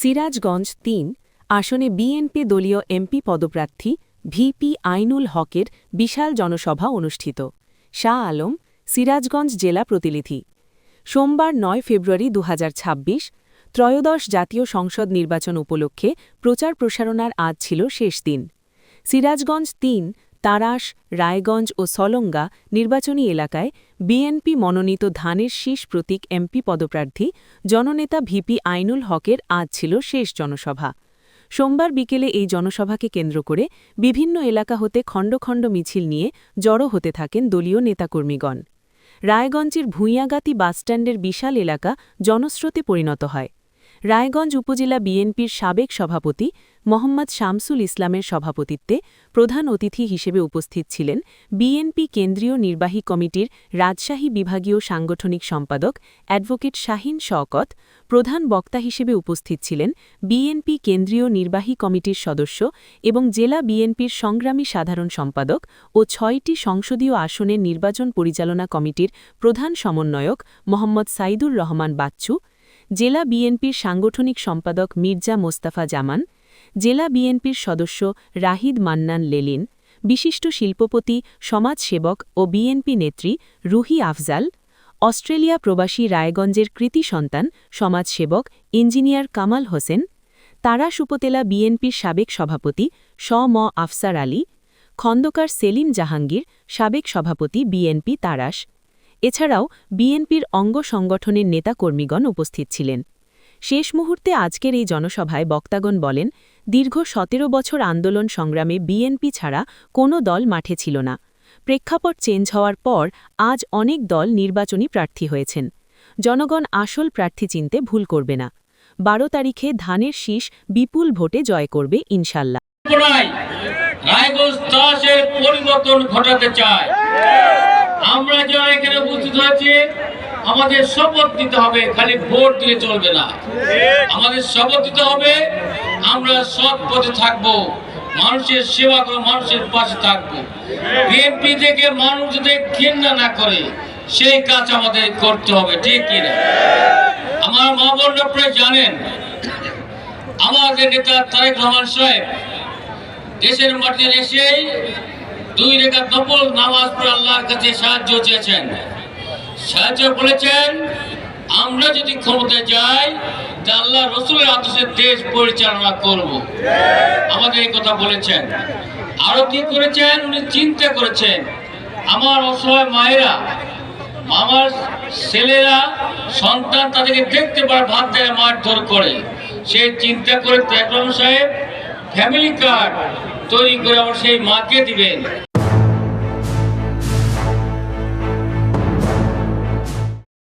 সিরাজগঞ্জ তিন, আসনে বিএনপি দলীয় এমপি পদপ্রার্থী ভিপি আইনুল হকের বিশাল জনসভা অনুষ্ঠিত। শাহ আলম, সিরাজগঞ্জ জেলা প্রতিনিধি। সোমবার নয় ফেব্রুয়ারি দু হাজার ছাব্বিশ, ত্রয়োদশ জাতীয় সংসদ নির্বাচন উপলক্ষে প্রচার প্রসারণার আজ ছিল শেষ দিন। সিরাজগঞ্জ তিন তারাস, রায়গঞ্জ ও সলঙ্গা নির্বাচনী এলাকায় বিএনপি মনোনীত ধানের শীষ প্রতীক এমপি পদপ্রার্থী, জননেতা ভিপি আইনুল হকের আজ ছিল শেষ জনসভা। সোমবার বিকেলে এই জনসভাকে কেন্দ্র করে বিভিন্ন এলাকা হতে খণ্ড খণ্ড মিছিল নিয়ে জড়ো হতে থাকেন দলীয় নেতাকর্মীগণ। রায়গঞ্জের ভূঁইয়াগাতি বাসস্ট্যান্ডের বিশাল এলাকা জনস্রোতে পরিণত হয়। রায়গঞ্জ উপজেলা বিএনপির সাবেক সভাপতি মোহাম্মদ শামসুল ইসলামের সভাপতিত্বে প্রধান অতিথি হিসেবে উপস্থিত ছিলেন বিএনপি কেন্দ্রীয় নির্বাহী কমিটির রাজশাহী বিভাগীয় সাংগঠনিক সম্পাদক অ্যাডভোকেট শাহিন শওকত, প্রধান বক্তা হিসেবে উপস্থিত ছিলেন বিএনপি কেন্দ্রীয় নির্বাহী কমিটির সদস্য এবং জেলা বিএনপির সংগ্রামী সাধারণ সম্পাদক ও ছয়টি সংসদীয় আসনের নির্বাচন পরিচালনা কমিটির প্রধান সমন্বয়ক মোহাম্মদ সাইদুর রহমান বাচ্চু জেলা বিএনপির সাংগঠনিক সম্পাদক মির্জা মোস্তাফা জামান, জেলা বিএনপির সদস্য রাহিদ মান্নান লেলিন, বিশিষ্ট শিল্পপতি, সমাজসেবক ও বিএনপি নেত্রী রুহি আফজাল, অস্ট্রেলিয়া প্রবাসী রায়গঞ্জের কৃতি সন্তান, সমাজসেবক ইঞ্জিনিয়ার কামাল হোসেন, তারাস উপজেলা বিএনপির সাবেক সভাপতি স ম আফসার আলী, খন্দকার সেলিম জাহাঙ্গীর, সাবেক সভাপতি বিএনপি তারাস এছাড়াও বিএনপির অঙ্গ সংগঠনের নেতাকর্মীগণ উপস্থিত ছিলেন। শেষ মুহূর্তে আজকের এই জনসভায় বক্তাগণ বলেন, দীর্ঘ সতেরো বছর আন্দোলন সংগ্রামে বিএনপি ছাড়া কোনো দল মাঠে ছিল না। প্রেক্ষাপট চেঞ্জ হওয়ার পর আজ অনেক দল নির্বাচনী প্রার্থী হয়েছেন। জনগণ আসল প্রার্থী চিনতে ভুল করবে না। বারো তারিখে ধানের শীষ বিপুল ভোটে জয় করবে ইনশাল্লাহ। পরিবর্তন ঘটাতে চায়। আমরা যারা এখানে উপস্থিত হয়েছি, আমাদের শপথ দিতে হবে, খালি ভোট দিয়ে চলবে না। আমাদের শপথ দিতে হবে, আমরা সৎ পথে থাকব, মানুষের সেবা করে মানুষের পাশে থাকব। বিএনপি থেকে মানুষ যদি ঘৃণা না করে, সেই কাজ আমাদের করতে হবে, ঠিক কিনা আমার মা বোনরা প্রায় জানেন, আমাদের নেতা তারেক রহমান সাহেব, দেশের মাটিতে এসেই দুই রেখা নফল নামাজ পড়ে আল্লাহর কাছে সাহায্য চেয়েছেন। সাহায্য বলেছেন, আমরা যদি ক্ষমতায় যাই তা আল্লাহ রসুলের আদর্শে দেশ পরিচালনা করব। আমাদের এই কথা বলেছেন। আরও কি করেছেন? উনি চিন্তা করেছেন, আমার অসহায় মায়েরা, আমার ছেলেরা, সন্তান তাদেরকে দেখতে পারে, ভাত দেয়, মারধর করে। সে চিন্তা করে ত্যাগরাম সাহেব ফ্যামিলি কার্ড তৈরি করে আমার সেই মাকে দিবেন।